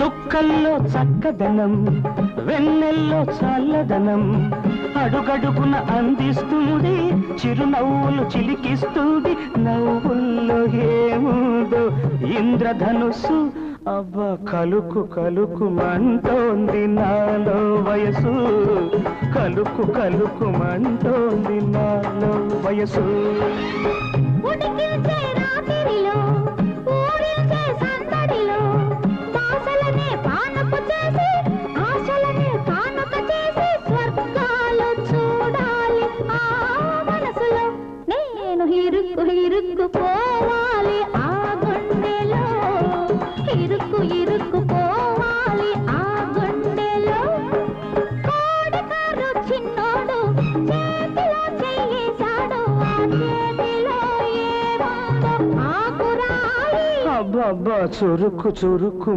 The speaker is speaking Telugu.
చుక్కల్లో చక్కదనం వెన్నెల్లో చల్లదనం అడుగడుగున అందిస్తుంది చిరునవ్వులు చిలికిస్తుంది నవ్వుల్లో ఏముందో? ఇంద్రధనుసు అవ్వ కలుకు కలుకు మంటోంది నాలో వయసు కలుకు కలుకు మంటోంది నాలో వయసు నేను ఇరుక్కు ఇరుక్కు పోవాలి ఆ గుండెలో. ఇరుక్కు ఇరుక్కు పోవాలి ఆ గుండెలో. కోడికారు చిన్నోడు చేతిలో చెయ్యేశాడు ఆ చేతిలో ఏముందో ఆకురాయి. అబ్బా అబ్బా చురుకు చురుకు